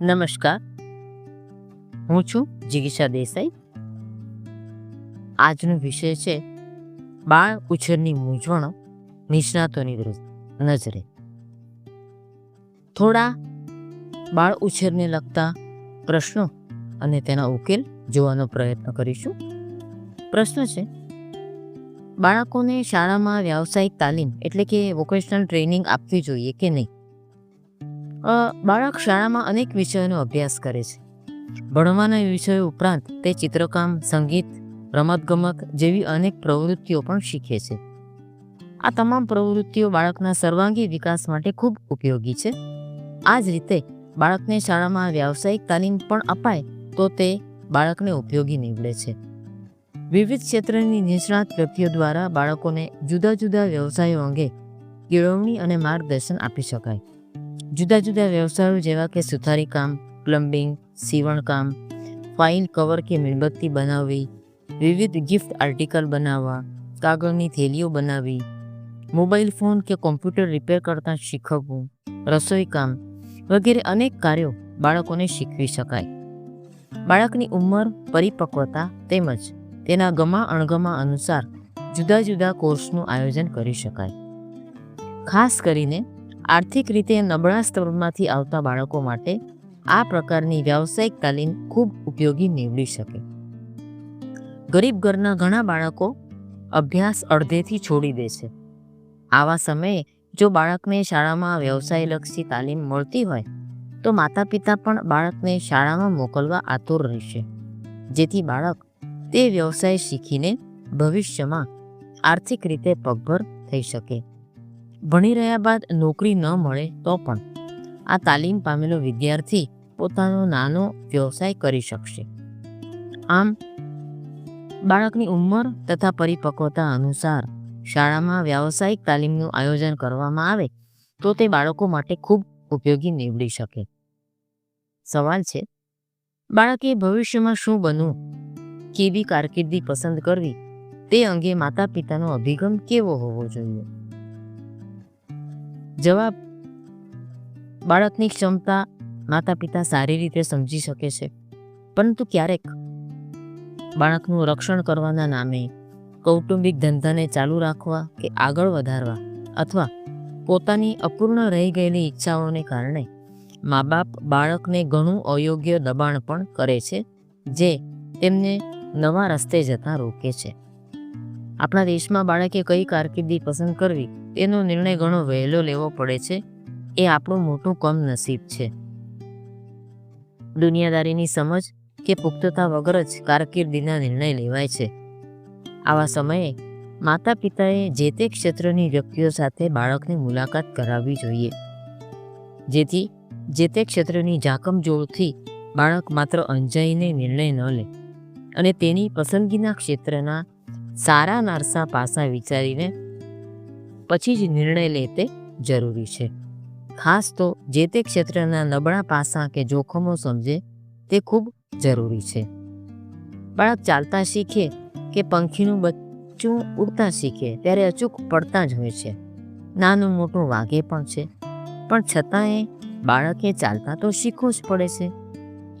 નમસ્કાર. હું છું જિગીષા દેસાઈ. આજનો વિષય છે બાળ ઉછેરની મૂંઝવણો, નિષ્ણાતોની નજરે. થોડા બાળ ઉછેરને લગતા પ્રશ્નો અને તેના ઉકેલ જોવાનો પ્રયત્ન કરીશું. પ્રશ્ન છે, બાળકોને શાળામાં વ્યાવસાયિક તાલીમ એટલે કે વોકેશનલ ટ્રેનિંગ આપવી જોઈએ કે નહીં? બાળક શાળામાં અનેક વિષયોનો અભ્યાસ કરે છે. ભણવાના વિષયો ઉપરાંત તે ચિત્રકામ, સંગીત, રમતગમત જેવી અનેક પ્રવૃત્તિઓ પણ શીખે છે. આ તમામ પ્રવૃત્તિઓ બાળકના સર્વાંગી વિકાસ માટે ખૂબ ઉપયોગી છે. આ જ રીતે બાળકને શાળામાં વ્યાવસાયિક તાલીમ પણ અપાય તો તે બાળકને ઉપયોગી નીવડે છે. વિવિધ ક્ષેત્રની નિષ્ણાત વ્યક્તિઓ દ્વારા બાળકોને જુદા જુદા વ્યવસાયો અંગે કેળવણી અને માર્ગદર્શન આપી શકાય. જુદા જુદા વ્યવસાયો જેવા કે સુથારી કામ, પ્લમ્બિંગ સીવણકામ ફાઇલ કવર કે મીણબત્તી બનાવવી, વિવિધ ગિફ્ટ આર્ટિકલ બનાવવા, કાગળની થેલીઓ બનાવવી મોબાઈલ ફોન કે કોમ્પ્યુટર રિપેર કરતાં શીખવવું, રસોઈ કામ વગેરે અનેક કાર્યો બાળકોને શીખવી શકાય. બાળકની ઉંમર, પરિપક્વતા તેમજ તેના ગમા અણગમા અનુસાર જુદા જુદા કોર્સનું આયોજન કરી શકાય. ખાસ કરીને આર્થિક રીતે નબળા સ્તરમાંથી આવતા બાળકો માટે આ પ્રકારની વ્યાવસાયિક તાલીમ ખૂબ ઉપયોગી નીવડી શકે. ગરીબ ઘરના ઘણા બાળકો અભ્યાસ અડધેથી છોડી દે છે. આવા સમયે જો બાળકને શાળામાં વ્યવસાયલક્ષી તાલીમ મળતી હોય, તો માતા પિતા પણ બાળકને શાળામાં મોકલવા આતુર રહેશે. જેથી બાળક તે વ્યવસાય શીખીને ભવિષ્યમાં આર્થિક રીતે પગભર થઈ શકે. ભણી રહ્યા બાદ નોકરી ન મળે તો પણ. આ તાલીમ પામેલો વિદ્યાર્થી પોતાનો નાનો વ્યવસાય કરી શકશે. આમ, બાળકની ઉંમર તથા પરિપક્વતા અનુસાર શાળામાં વ્યાવસાયિક તાલીમનું આયોજન કરવામાં આવે તો તે બાળકો માટે ખૂબ ઉપયોગી નીવડી શકે. સવાલ છે, બાળકે ભવિષ્યમાં શું બનવું? કેવી કારકિર્દી પસંદ કરવી? તે અંગે માતા પિતાનો અભિગમ કેવો હોવો જોઈએ? જવાબ, બાળકની ક્ષમતા માતા પિતા સારી રીતે સમજી શકે છે, પરંતુ ક્યારેક બાળકનું રક્ષણ કરવાના નામે કૌટુંબિક ધંધાને ચાલુ રાખવા કે આગળ વધારવા અથવા પોતાની અપૂર્ણ રહી ગયેલી ઈચ્છાઓને કારણે મા બાપ બાળકને ઘણું અયોગ્ય દબાણ પણ કરે છે, જે તેમને નવા રસ્તે જતા રોકે છે. આપણા દેશમાં બાળકે કઈ કારકિર્દી પસંદ કરવી, તેનો નિર્ણય ઘણો વહેલો લેવો પડે છે. એ આપણું મોટું કમનસીબ છે. દુનિયાદારીની સમજ કે પુખ્તતા વગર જ કારકિર્દીના નિર્ણય લેવાય છે. આવા સમયે માતા પિતાએ જે તે ક્ષેત્રની વ્યક્તિઓ સાથે બાળકની મુલાકાત કરાવવી જોઈએ. જેથી જે તે ક્ષેત્રની જાકમજોળથી બાળક માત્ર અંજાઈને નિર્ણય ન લે અને તેની પસંદગીના ક્ષેત્રના સારા નારસા પાસા વિચારીને પછી જ નિર્ણય લે તે જરૂરી છે. ખાસ તો જે તે ક્ષેત્રના નબળા પાસા કે જોખમો સમજે તે ખૂબ જરૂરી છે. બાળક ચાલતા શીખે કે પંખીનું બચ્ચું ઉડતા શીખે ત્યારે અચૂક પડતા જ હોય છે. નાનું મોટું વાગે પણ છે. પણ છતાંય બાળકે ચાલતા તો શીખવું જ પડે છે.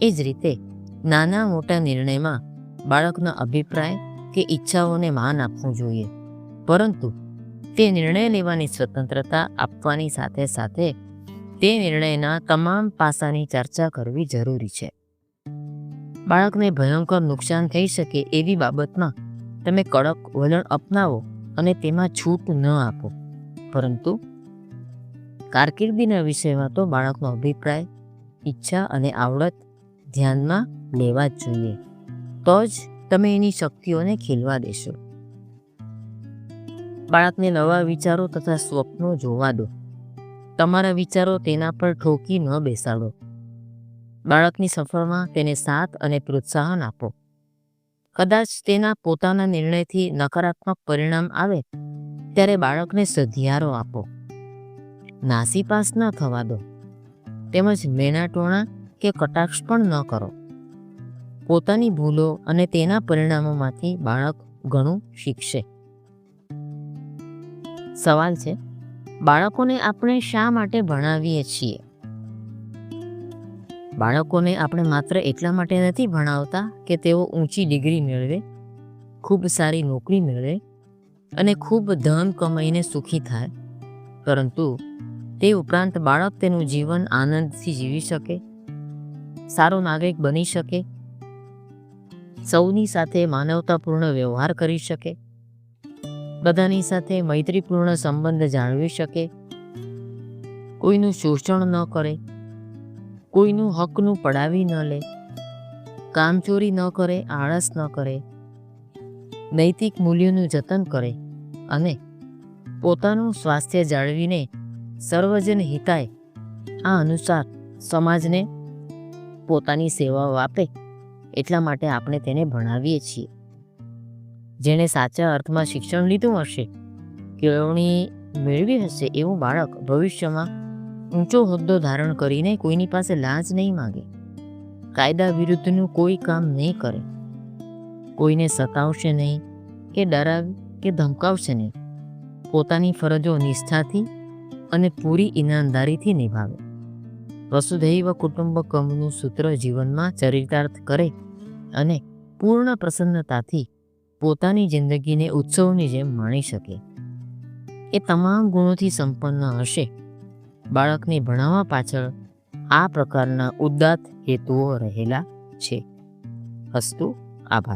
એ જ રીતે નાના મોટા નિર્ણયમાં બાળકના અભિપ્રાય કે ઈચ્છાઓને માન આપવું જોઈએ. પરંતુ તે નિર્ણય લેવાની સ્વતંત્રતા આપવાની સાથે સાથે તે નિર્ણયના તમામ પાસાની ચર્ચા કરવી જરૂરી છે. બાળકને ભયંકર નુકસાન થઈ શકે એવી બાબતમાં તમે કડક વલણ અપનાવો અને તેમાં છૂટ ન આપો. પરંતુ કારકિર્દીના વિષયમાં તો બાળકનો અભિપ્રાય, ઈચ્છા અને આવડત ધ્યાનમાં લેવા જ જોઈએ. તો જ તમે એની શક્તિઓને ખીલવા દેશો. બાળકને નવા વિચારો તથા સ્વપ્નો જોવા દો. તમારા વિચારો તેના પર ઠોકી ન બેસાડો. બાળકની સફળમાં તેને સાથ અને પ્રોત્સાહન આપો. કદાચ તેના પોતાના નિર્ણયથી નકારાત્મક પરિણામ આવે, ત્યારે બાળકને સધિયારો આપો. નાસીપાસ ન થવા દો. તેમજ મેણાટોણા કે કટાક્ષ પણ ન કરો. પોતાની ભૂલો અને તેના પરિણામોમાંથી બાળક ઘણું શીખશે. સવાલ છે, બાળકોને આપણે શા માટે ભણાવીએ છીએ? બાળકોને આપણે માત્ર એટલા માટે નથી ભણાવતા કે તેઓ ઊંચી ડિગ્રી મેળવે, ખૂબ સારી નોકરી મેળવે અને ખૂબ ધન કમાઈને સુખી થાય. પરંતુ તે ઉપરાંત બાળક તેનું જીવન આનંદથી જીવી શકે, સારો નાગરિક બની શકે સૌની સાથે માનવતાપૂર્ણ વ્યવહાર કરી શકે. બધાની સાથે મૈત્રીપૂર્ણ સંબંધ જાળવી શકે. કોઈનું શોષણ ન કરે. કોઈનું હકનું પડાવી ન લે. કામચોરી ન કરે, આળસ ન કરે. નૈતિક મૂલ્યોનું જતન કરે અને પોતાનું સ્વાસ્થ્ય જાળવીને સર્વજન હિતાય આ અનુસાર સમાજને પોતાની સેવાઓ આપે. એટલા માટે આપણે તેને ભણાવીએ છીએ. જેણે સાચા અર્થમાં શિક્ષણ લીધું હશે, કેળવણી મેળવી હશે એવું બાળક ભવિષ્યમાં ઊંચો હોદ્દો ધારણ કરીને કોઈની પાસે લાંચ નહીં માગે. કાયદા વિરુદ્ધનું કોઈ કામ નહીં કરે. કોઈને સતાવશે નહીં કે ડરાવ, કે ધમકાવશે નહીં. પોતાની ફરજો નિષ્ઠાથી અને પૂરી ઈમાનદારીથી નિભાવે. વસુધૈવ કુટુંબકમનું સૂત્ર જીવનમાં ચરિતાર્થ કરે અને પૂર્ણ પ્રસન્નતાથી પોતાની જિંદગીને ઉત્સવની જેમ માણી શકે. એ તમામ ગુણોથી સંપન્ન હશે. બાળકને ભણાવવા પાછળ આ પ્રકારના ઉદાત્ત હેતુઓ રહેલા છે. હસ્તુ આભાર.